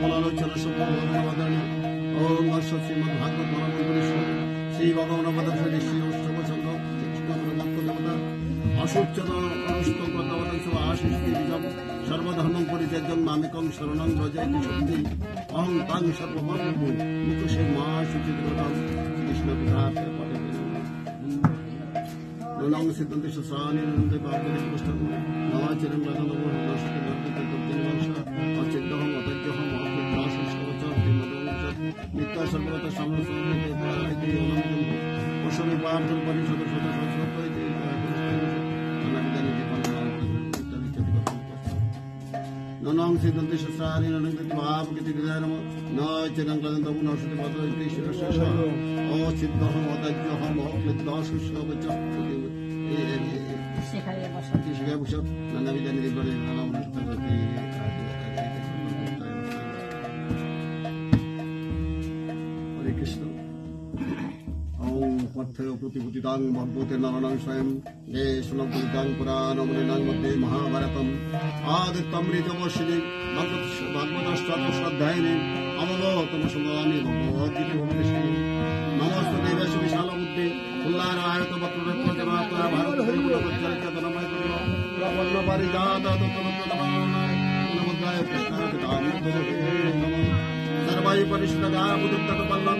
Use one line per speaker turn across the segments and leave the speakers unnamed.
সুপ্রভাদানি ওম হর্ষ শ্রীমদ ভাগবত মহামন্ত্রী শ্রী ভগবান পদম শ্রী অষ্টম চন্দ্র কৃষ্ণ দেবতা অসুচ্চত অনুষ্ঠ প্রদান সব আশিস বীজম সর্বধর্ম পরিত্যাজ্যম মামিকং শরণং রজয়তি সিদ্ধন্তি নমাচরণ ননং সিদ্ধন্তি সুসানি ননন্তি ভাব গীতি বিদায় নম নচরণ গদনম নমস্তে পদ ঈশ্বর শেষ অচিদ্যহম অতজ্যহম অপৃত্যাসি সবচ
সেখানে বসা
শিক্ষা পোষক নানা বিধানী দিবরে পথ্য প্রতিপতিতাং ভগবতে নারায়ণ স্বয়ং হে সুলভুতাং পুরাণমৃণাং মধ্যে মহাভারতম। সর্বাই পরিষ্কৃতা বুদ্ধত পল্লন্দর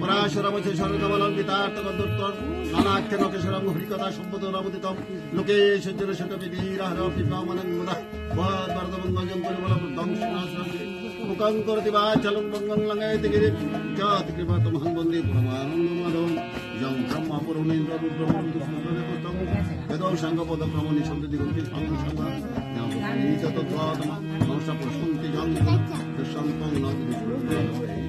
হিসাবে পরাশরবচে সরদবলম্বিতার্থগদ্দোত্তর নানাক্ষেন কেশরম হরিকথা সম্পদ নবদিতম লোকে সজ্জর শত বিধীরহর পিতামনং মুদা বর্ধমঙ্গজং পরিমল বুদ্ধং সুনাশ্রমে মুখং করতি বাচলং বঙ্গং লঙ্গায়তি গিরি জাতি কৃপা তমহং বন্দে পরমানন্দ মাধবম যং ব্রহ্মা পুরণেন্দ্র রুদ্রম সুন্দরম বেদ সাঙ্গ পদ ক্রমণি সন্ততি গন্তি সঙ্গ সঙ্গ নমস্কার প্রশন্তি জং দশান্তং নগরি হরে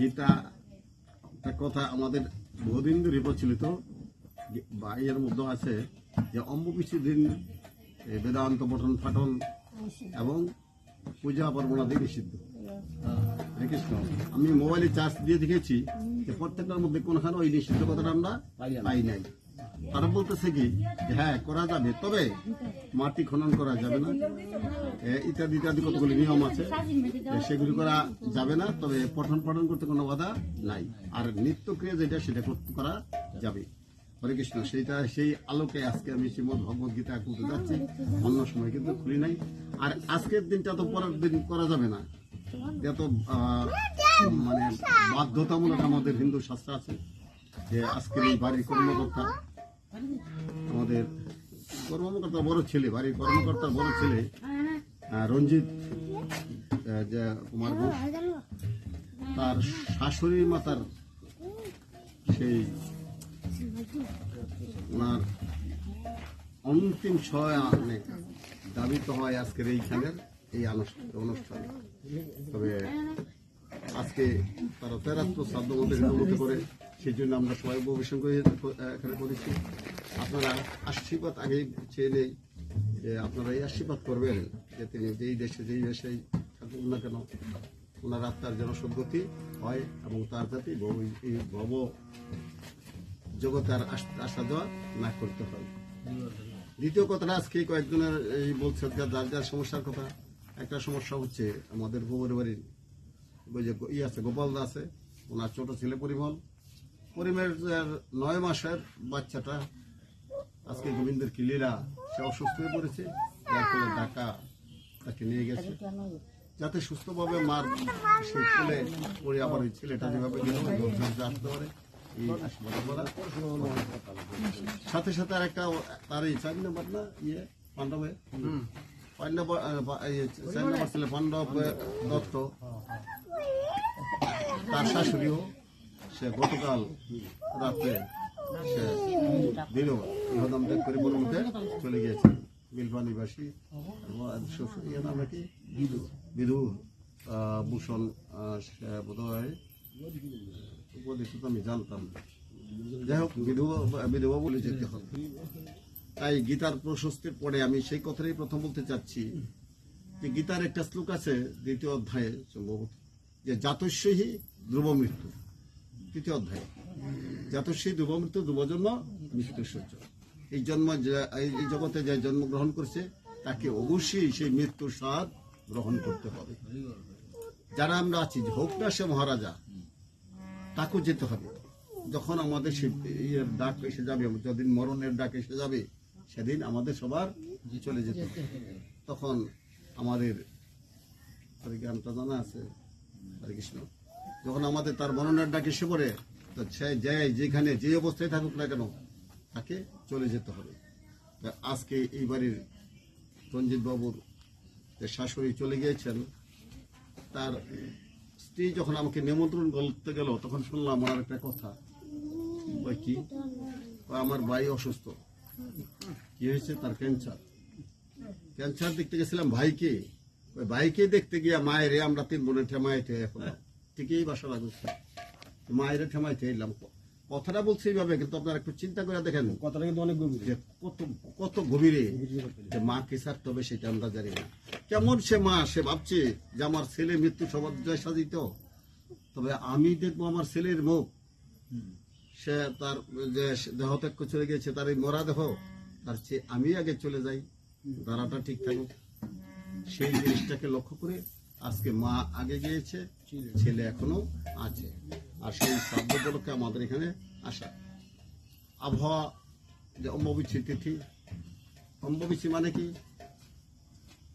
গীতা একটা কথা আমাদের বহুদিন ধরে প্রচলিত যে- বা এর মধ্যে আছে যে অম্বুবিশি দিন বেদান্ত পঠন ফাটন এবং পূজা পার্বণাদি নিষিদ্ধ। কৃষ্ণ। আমি মোবাইলে চার্জ দিয়ে দেখেছি যে প্রত্যেকটার মধ্যে কোনখানে ওই নিষিদ্ধ কথাটা আমরা পাই নাই। তারা বলতেছে কি হ্যাঁ করা যাবে। তবে মাটি খনন করা যাবে না। ইত্যাদি ইত্যাদি কতগুলি নিয়ম আছে? সেগুলি করা যাবে না, তবে পঠন পঠন করতে কোনো বাধা নাই। আর নিত্য ক্রিয়া যেটা, সেটা করতে- করা যাবে। হরে কৃষ্ণ, সেইটা, সেই আলোকে আজকে আমি শ্রীমদ ভগবত গীতা খুলতে যাচ্ছি। অন্য সময় কিন্তু খুলি নাই। আর আজকের দিনটা তো পরের দিন করা যাবে না। এটা তো মানে বাধ্যতামূলক আমাদের হিন্দু শাস্ত্র আছে যে আজকের এই বাড়ির কর্মকর্তা আমাদের কর্মকর্তা বড় ছেলে, বাড়ির কর্মকর্তা বড় ছেলে রঞ্জিত কুমার ঘোষ। তার শাশুড়ি মাতার সেই ওনার অন্তিম ছয় আনে দাবিত হয় আজকের এইখানের এই অনুষ্ঠানে। তবে আজকে তারা তেরাত্ম মধ্যে করে সেই জন্য আমরা সবাই উপবেশন করে এখানে করেছি আপনারা আশীর্বাদ আগে চেয়ে নেই যে আপনারা এই আশীর্বাদ করবেন যে তিনি যেই দেশে, যেই দেশেই থাকুন না কেন, ওনার আত্মার যেন সদ্গতি হয় এবং তার ভব- এই ভব জগতে আর আস- যাওয়া না করতে হয়। দ্বিতীয় কথাটা আজকে কয়েকজনের এই বলছে যার যার সমস্যার কথা। একটা সমস্যা হচ্ছে আমাদের গোবর বাড়ির ওই যে ই আছে গোপাল দা আছে। ওনার ছোট ছেলে পরিমল। পরিমের নয় মাসের বাচ্চাটা আজকে গোবিন্দের কিলিরা সে অসুস্থ হয়ে পড়েছে। যার ফলে ঢাকা তাকে নিয়ে গেছে। যাতে সুস্থভাবে মার সেই কোলে পড়ে আবার ওই ছেলেটা যেভাবে আসতে পারে এই আশীর্বাদ করা। সাথে সাথে আর একটা তার এই চার নম্বর না ইয়ে পাণ্ডবে। পাণ্ডব চার নম্বর ছেলে পাণ্ডব দত্ত। তার শাশুড়িও সে গতকাল রাত্রে সে দিল ইহদাম ত্যাগ করে পরমতে চলে গিয়েছে। বিলবা নিবাসী এবং শ্বশুর ইয়ে নাম নাকি বিধু বিধু ভূষণ আহ, সে বোধহয় উপদেশ তো আমি জানতাম। যাই হোক বিধবা বিধবা বলে যেতে হবে। তাই গীতার প্রশস্তির পরে আমি সেই কথাটাই প্রথম বলতে চাচ্ছি যে গীতার একটা শ্লোক আছে দ্বিতীয় অধ্যায়ে সম্ভবত যে জাতস্যহি ধ্রুব মৃত্যু তৃতীয় অধ্যায়। জাতস্যই ধ্রুব মৃত্যু ধ্রুব জন্ম মৃত্যু সহ্য এই জন্ম এই- জগতে যে জন্মগ্রহণ করছে, তাকে অবশ্যই সেই মৃত্যুর স্বাদ গ্রহণ করতে হবে। যারা আমরা আছি হোক না সে মহারাজা, তাকেও যেতে হবে। যখন আমাদের সে ডাক এসে যাবে, যদিন মরণের ডাক এসে যাবে, সেদিন আমাদের সবার চলে যেতে হবে। তখন আমাদের জ্ঞানটা জানা আছে হরে কৃষ্ণ। যখন আমাদের তার মরণের ডাক এসে পড়ে, তো সে যে যেখানে যে অবস্থায় থাকুক না কেন, তাকে চলে যেতে হবে। আজকে এই বাড়ির রঞ্জিত বাবুর শাশুড়ি চলে গিয়েছেন, তার স্ত্রী যখন আমাকে নিমন্ত্রণ করতে গেল, তখন শুনলাম আমার একটা কথা। কি? আমার ভাই অসুস্থ। কি হয়েছে? তার ক্যান্সার। ক্যান্সার দেখতে গেছিলাম ভাইকে। ভাইকে দেখতে গিয়া, মায়েরে, আমরা তিন বোনের ঠেমাইতে এখন ঠিকই বাসা লাগুচ্ছে মায়ের ঠেমাইতে এলাম কথাটা বলছি এইভাবে কিন্তু আপনারা একটু চিন্তা করে দেখেন।
কথাটা কিন্তু অনেক গভীর।
যে কত কত গভীরে যে মা কে ছাড়তে হবে সেটা আমরা জানি না। কেমন সে মা সে ভাবছে যে আমার ছেলে মৃত্যু সমাজয় সাজিত। তবে আমি দেখব আমার ছেলের মুখ। সে তার যে দেহ ত্যাগ চলে গেছে তার এই মরা দেহ তার চেয়ে আমি আগে চলে যাই। দাঁড়াটা ঠিক থাকুক। সেই জিনিসটাকে লক্ষ্য করে আজকে মা আগে গিয়েছে, ছেলে এখনও আছে। আর সেই শ্রাদ্ধ উপলক্ষে আমাদের এখানে আসা। আবহাওয়া যে অম্ববিচ্ছি তিথি অম্ববিচ্ছি মানে কি?